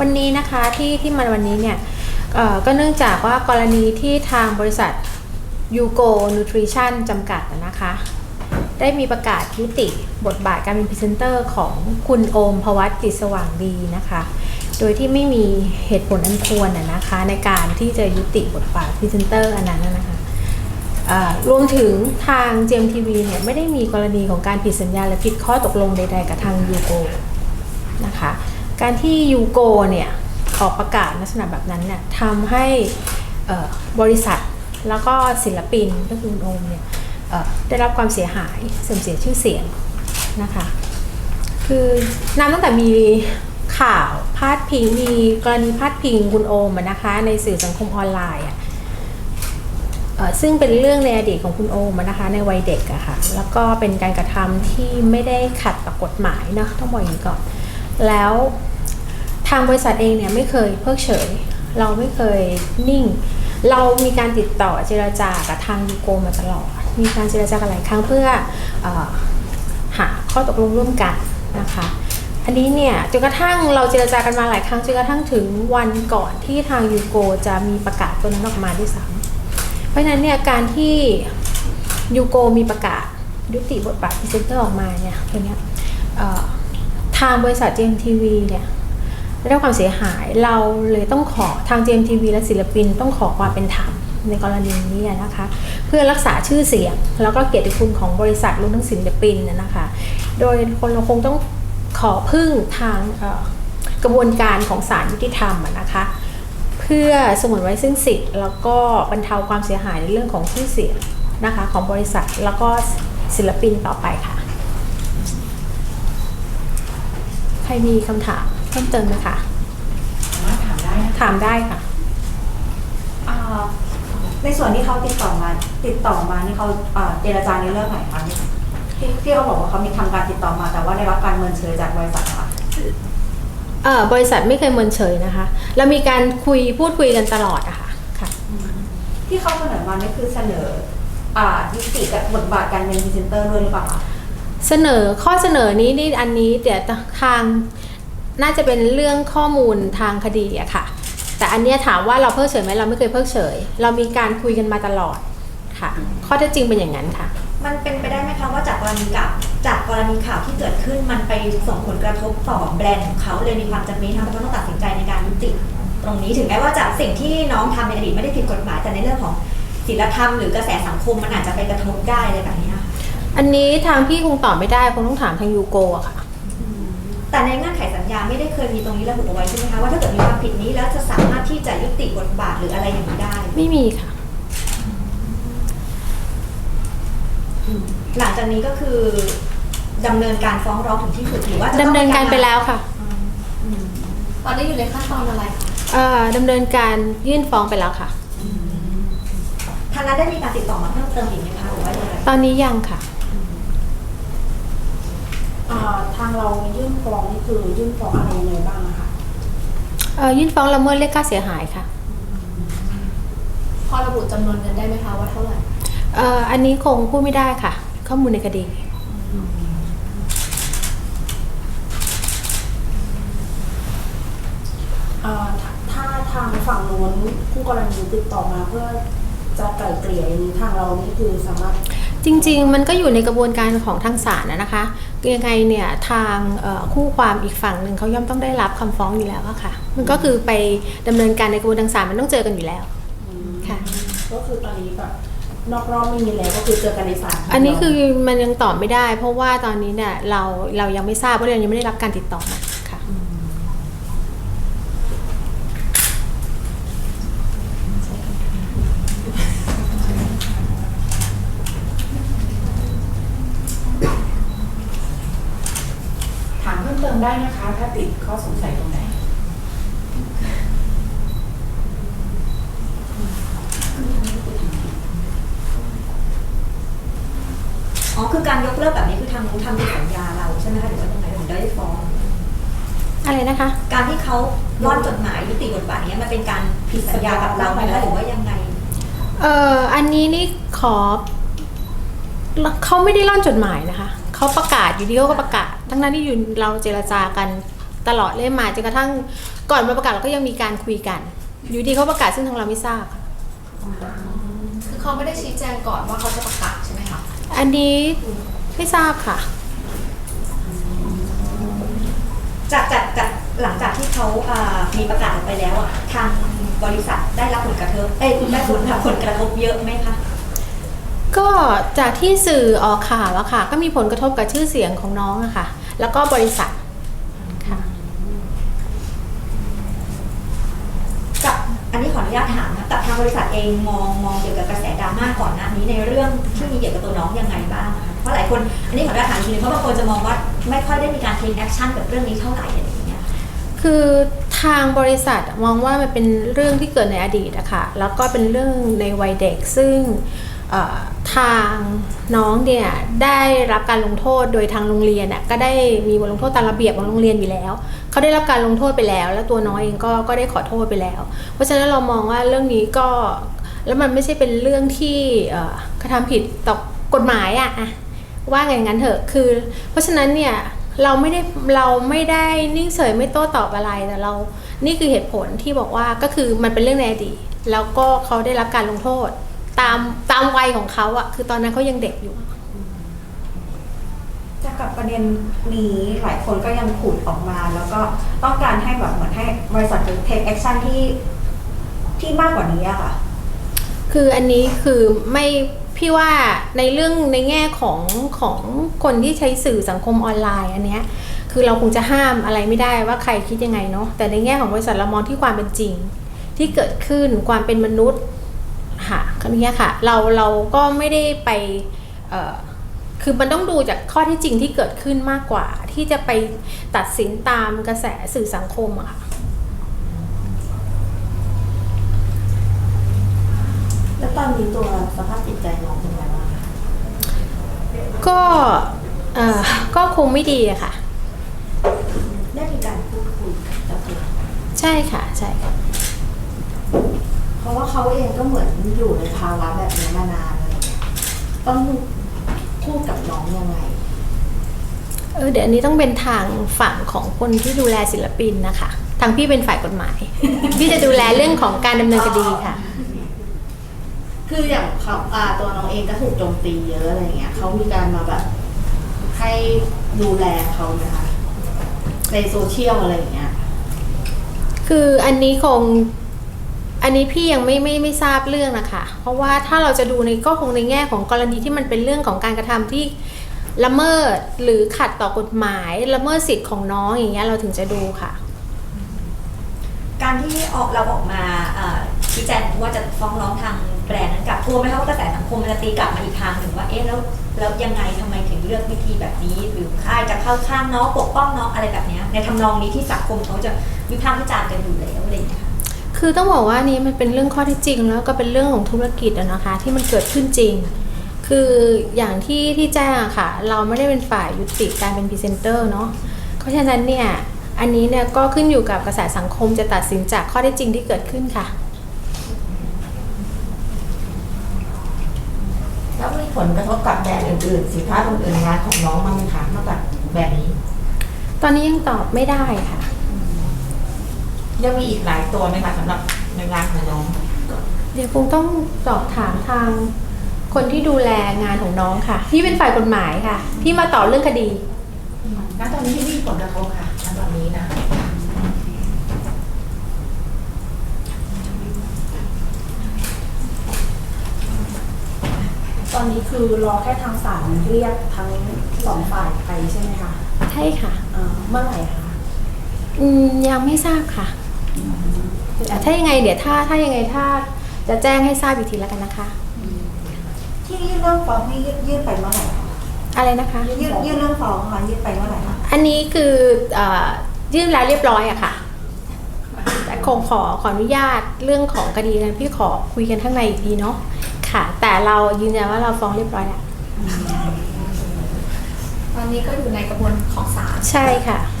วันนี้นะคะที่ที่มาวันนี้เนี่ยก็เนื่องจากว่ากรณีที่ทางบริษัทยูโกนูทริชั่นจำกัดนะคะ ได้มีประกาศยุติบทบาทการเป็นพรีเซนเตอร์ของคุณโอมพวัตจิตสว่างดีนะคะ โดยที่ไม่มีเหตุผลอันควรนะคะ ในการที่จะยุติบทบาทพรีเซนเตอร์อันนั้นนะคะรวมถึงทาง GMTV เนี่ยไม่ได้มีกรณีของการผิดสัญญาและผิดข้อตกลงใด ๆ กับทางยูโกนะคะ การที่ยูโกเนี่ยออกประกาศลักษณะแบบนั้นเนี่ยทำให้บริษัทแล้วก็ศิลปินก็คือคุณโอมเนี่ยได้รับความเสียหายเสื่อมเสียชื่อเสียงนะคะคือนำตั้งแต่มีข่าวพาดพิงมีกรณีพาดพิงคุณโอมนะคะในสื่อสังคมออนไลน์ซึ่งเป็นเรื่องในอดีตของคุณโอมนะคะในวัยเด็กอะค่ะแล้วก็เป็นการกระทำที่ไม่ได้ขัดต่อกฎหมายเนาะต้องบอกอย่างนี้ก่อนแล้ว ทางบริษัทเองเนี่ยไม่เคยเพิกเฉย เราไม่เคยนิ่ง เรามีการติดต่อเจรจากับทางยูโกมาตลอด มีการเจรจากันหลายครั้งเพื่ออหาข้อตกลงร่วมกันนะคะอันนี้เนี่ยจนกระทั่งเราเจรจากันมาหลายครั้งจนกระทั่งถึงวันก่อนที่ทางยูโกจะมีประกาศตัวนั้นออกมาด้วยซ้ำเพราะฉะนั้นเนี่ยการที่ยูโกมีประกาศยุติบทบาทพรีเซนเตอร์ออกมาเนี่ยตัวเนี้ยทางบริษัท GMTV เนี่ย ได้รับความเสียหายเราเลยต้องขอทาง GMTV และศิลปินต้องขอความเป็นธรรมในกรณีนี้นะคะ เพื่อรักษาชื่อเสียง แล้วก็เกียรติคุณของบริษัทรวมทั้งศิลปินนะคะ โดยคนเราคงต้องขอพึ่งทางกระบวนการของศาลยุติธรรมนะคะเพื่อสงวนไว้ซึ่งสิทธิ์แล้วก็บรรเทาความเสียหายในเรื่องของชื่อเสียงนะคะของบริษัทแล้วก็ศิลปินต่อไปค่ะ ใครมีคำถาม เพิ่มเติมไหมคะสามารถถามได้นะคะถามได้ค่ะ อ่าในส่วนที่เขาติดต่อมา ติดต่อมานี่เขาอ่าเจรจาในเรื่องไหนคะที่ที่เขาบอกว่าเขามีทำการติดต่อมา แต่ว่าได้รับการเมินเฉยจากบริษัทค่ะ เอ่อบริษัทไม่เคยเมินเฉยนะคะ เรามีการคุยพูดคุยกันตลอดอะค่ะค่ะ ที่เขาเสนอมานี่คือเสนออ่ายุติกับบทบาทการเป็นพรีเซนเตอร์ด้วยหรือเปล่าคะ เสนอข้อเสนอนี้นี่อันนี้เดี๋ยวทาง น่าจะเป็นเรื่องข้อมูลทางคดีอะค่ะ แต่อันเนี้ยถามว่าเราเพิกเฉยไหมเราไม่เคยเพิกเฉย เรามีการคุยกันมาตลอดค่ะ ข้อเท็จจริงเป็นอย่างนั้นค่ะ มันเป็นไปได้ไหมคะว่าจากกรณีกับจากกรณีข่าวที่เกิดขึ้นมันไปส่งผลกระทบต่อแบรนด์ของเขาเลยมีความจำเป็นทำให้เขาต้องตัดสินใจในการยุติ ตรงนี้ถึงแม้ว่าจากสิ่งที่น้องทำในอดีตไม่ได้ผิดกฎหมายแต่ในเรื่องของศีลธรรมหรือกระแสสังคมมันอาจจะไปกระทบได้อะไรแบบนี้นะคะอันนี้ทางพี่คงตอบไม่ได้คงต้องถามทางยูโกอะค่ะ แต่ในเงื่อนไขสั ญญาไม่ได้เคยมีตรงนี้ระบุเอาไว้ใช่ไหมคะว่าถ้าเกิดมีความผิดนี้แล้วจะสามารถที่จะยุติบทบาทหรืออะไรอย่างนี้ได้ ไม่มีค่ะ หลังจากนี้ก็คือดำเนินการฟ้องร้องถึงที่สุดหรือว่าจะดำต้องเนินการไปแล้วค่ะอืมตอนนี้อยู่ในขั้นตอนอะไรคะเอ่อดำเนินการยื่นฟ้องไปแล้วค่ะ ทางนั้นได้มีการติดต่อมาเพิ่มเติมอีกไหมคะหรือว่าอย่างไรตอนนี้ยังค่ะอ่า ทางเรายื่นฟ้องนี่คือยื่นฟ้องอะไรยังไงบ้างอะคะเอ่อยื่นฟ้องละเมิดเรียกค่าเสียหายค่ะ พอระบุจำนวนเงินได้ไหมคะว่าเท่าไหร่เอ่ออันนี้คงพูดไม่ได้ค่ะ ข้อมูลในคดีอ่าถ้าถ้าทางฝั่งโน้นคู่กรณีติดต่อมาเพื่อจะไกล่เกลี่ยอย่างนี้ทางเรานี่คือสามารถ จริงๆ มันก็อยู่ในกระบวนการของทางศาลนะนะคะ ยังไงเนี่ยทางเอ่อคู่ความอีกฝั่งหนึ่งเขาย่อมต้องได้รับคำฟ้องอยู่แล้วอะค่ะ มันก็คือไปดำเนินการในกระบวนการทางศาลมันต้องเจอกันอยู่แล้วค่ะก็คือตอนนี้แบบนอกรอบไม่มีแล้วก็คือเจอกันในศาลอันนี้คือมันยังตอบไม่ได้ เพราะว่าตอนนี้เนี่ยเราเรายังไม่ทราบเพราะเรายังไม่ได้รับการติดต่อมาค่ะ ถามเพิ่มเติม ได้นะคะ ถ้าติดข้อสงสัยตรงไหน อ๋อ คือการยกเลิกแบบนี้คือทางนู้นทำผิดสัญญาเราใช่ไหมคะหรือว่ายังไงถึงได้ฟ้อง อะไรนะคะ การที่เขาร่อนจดหมายยุติบทบาทเนี้ยมันเป็นการผิดสัญญากับเราไหมคะหรือว่ายังไง เอ่ออันนี้นี่ขอ เขาไม่ได้ร่อนจดหมายนะคะ เขาประกาศอยู่ดีเขาก็ประกาศ ทั้งนั้นที่อยู่เราเจรจากันตลอดเลยมาจนกระทั่งก่อนมาประกาศเราก็ยังมีการคุยกัน อยู่ดีเขาประกาศซึ่งทางเราไม่ทราบค่ะคือเขาไม่ได้ชี้แจงก่อนว่าเขาจะประกาศใช่ไหมคะ อันนี้ไม่ทราบค่ะ จากจากจากหลังจากที่เขาอ่ามีประกาศออกไปแล้วอะทางบริษัทได้รับผลกระทบเอ้ยคุณได้ผลผลกระทบเยอะไหมคะ ก็จากที่สื่อออกข่าวอะค่ะ ก็มีผลกระทบกับชื่อเสียงของน้องอะค่ะ แล้วก็บริษัทค่ะกับอันนี้ขออนุญาตถามนะกับทางบริษัทเองมองมองเกี่ยวกับกระแสดราม่าก่อนหน้านี้ในเรื่องที่มีเกี่ยวกับตัวน้องยังไงบ้างอะคะเพราะหลายคนอันนี้ขออนุญาตถามอีกทีนึงเพราะบางคนจะมองว่าไม่ค่อยได้มีการเทคแอคชั่นกับเรื่องนี้เท่าไหร่อะไรอย่างเงี้ยคือทางบริษัทมองว่ามันเป็นเรื่องที่เกิดในอดีตอะค่ะแล้วก็เป็นเรื่องในวัยเด็กซึ่งเอ่อ ทางน้องเนี่ยได้รับการลงโทษโดยทางโรงเรียนอะก็ได้มีบทลงโทษตามระเบียบของโรงเรียนอยู่แล้วเขาได้รับการลงโทษไปแล้ว แล้วตัวน้องเองก็ก็ได้ขอโทษไปแล้ว เพราะฉะนั้นเรามองว่าเรื่องนี้ก็แล้วมันไม่ใช่เป็นเรื่องที่กระทำผิดต่อกฎหมายอะอะว่าไงงั้นเถอะคือ เพราะฉะนั้นเนี่ยเราไม่ได้เราไม่ได้นิ่งเฉยไม่โต้ตอบอะไรแต่เรา นี่คือเหตุผลที่บอกว่าก็คือมันเป็นเรื่องในอดีตแล้วก็เขาได้รับการลงโทษ ตามตามวัยของเขาอะคือตอนนั้นเขายังเด็กอยู่ จากกับประเด็นนี้หลายคนก็ยังขุดออกมา แล้วก็ต้องการให้แบบเหมือนให้บริษัทเทคแอคชั่นที่ที่มากกว่านี้อะค่ะ คืออันนี้คือไม่พี่ว่าในเรื่องในแง่ของของคนที่ใช้สื่อสังคมออนไลน์อันเนี้ยคือเราคงจะห้ามอะไรไม่ได้ว่าใครคิดยังไงเนาะแต่ในแง่ของบริษัทเรามองที่ความเป็นจริง ที่เกิดขึ้นความเป็นมนุษย์ ค่ะคำนี้ค่ะเราเราก็ไม่ได้ไปเอ่อคือมันต้องดูจากข้อที่จริงที่เกิดขึ้นมากกว่า ที่จะไปตัดสินตามกระแสสื่อสังคมอะค่ะแล้วตอนนี้ตัวสภาพจิตใจน้องเป็นไงบ้างคะก็เอ่อก็คงไม่ดีอะค่ะ ได้มีการพูดคุยกับเจ้าตัวใช่ค่ะ ใช่ค่ะ เพราะว่าเขาเองก็เหมือนอยู่ในภาวะแบบนี้มานานอะไรเงี้ยต้องพูดกับน้องยังไงเออเดี๋ยวอันนี้ต้องเป็นทางฝั่งของคนที่ดูแลศิลปินนะคะ ทางพี่เป็นฝ่ายกฎหมาย พี่จะดูแลเรื่องของการดำเนินคดีค่ะ คืออย่างเขาอ่าตัวน้องเองก็ถูกโจมตีเยอะอะไรเงี้ยเขามีการมาแบบ ให้ดูแลเขาไหมคะในโซเชียลอะไรอย่างเงี้ย คืออันนี้คง อันนี้พี่ยังไม่ไม่ไม่ทราบเรื่องนะคะ เพราะว่าถ้าเราจะดูในก็คงในแง่ของกรณีที่มันเป็นเรื่องของการกระทำที่ละเมิดหรือขัดต่อกฎหมายละเมิดสิทธิ์ของน้องอย่างเงี้ยเราถึงจะดูค่ะ การที่ออกเราออกมาชี้แจงว่าจะฟ้องร้องทางแบรนด์นั้นกลับกลัวไหมคะว่ากระแสสังคมมันจะตีกลับมาอีกทางหนึ่งว่าเอ๊ะแล้วแล้วยังไงทำไมถึงเลือกวิธีแบบนี้ หรือค่ายจะเข้าข้างน้องปกป้องน้องอะไรแบบนี้ในทำนองนี้ที่สังคมเขาจะวิพากษ์วิจารณ์กันอยู่แล้วอะไรอย่างเงี้ย ค่ะคือต้องบอกว่านี่มันเป็นเรื่องข้อเที่จริง แล้วก็เป็นเรื่องของธุรกิจอะนะคะ ที่มันเกิดขึ้นจริง คืออย่างที่ที่แจ้งอะค่ะ เราไม่ได้เป็นฝ่ายยุติการเป็นพรีเซนเตอร์เนาะเพราะฉะนั้นเนี่ยอันนี้เนี่ยก็ขึ้นอยู่กับกระแสสังคมจะตัดสินจากข้อเท็จจริงที่เกิดขึ้นค่ะ แล้วมีผลกระทบกับแบรนด์อื่นๆสินค้าอื่นๆงานของน้องบ้างไหมคะนอกจากแบรนด์นี้ ตอนนี้ยังตอบไม่ได้ค่ะ ยังมีอีกหลายตัวไหมคะสำหรับในงานของน้อง เดี๋ยวคงต้องสอบถามทางคนที่ดูแลงานของน้องค่ะ ที่เป็นฝ่ายกฎหมายค่ะ ที่มาต่อบเรื่องคดี ณตอนนี้ไม่มีผลกระทบค่ะณตอนนี้นะ ตอนนี้คือรอแค่ทางศาลเรียกทั้งสองฝ่ายไปใช่ไหมคะใช่ค่ะเอ่อเมื่อไหร่คะ อืมยังไม่ทราบค่ะแต่ ถ้ายังไงเดี๋ยวถ้าถ้ายังไงถ้าจะแจ้งให้ทราบอีกทีแล้วกันนะคะ ที่ยื่นเรื่องฟ้องนี่ยื่นยื่นไปเมื่อไหร่คะอะไรนะคะ ยื่นยื่นเรื่องฟ้องค่ะยื่นไปเมื่อไหร่คะอันนี้คือเอ่อยื่นแล้วเรียบร้อยอะค่ะ แต่คงขอขออนุญาตเรื่องของคดีนั้นพี่ขอคุยกันข้างในอีกทีเนาะค่ะ แต่เรายืนยันว่าเราฟ้องเรียบร้อยแล้วตอนนี้ก็อยู่ในกระบวนของศาล ใช่ค่ะค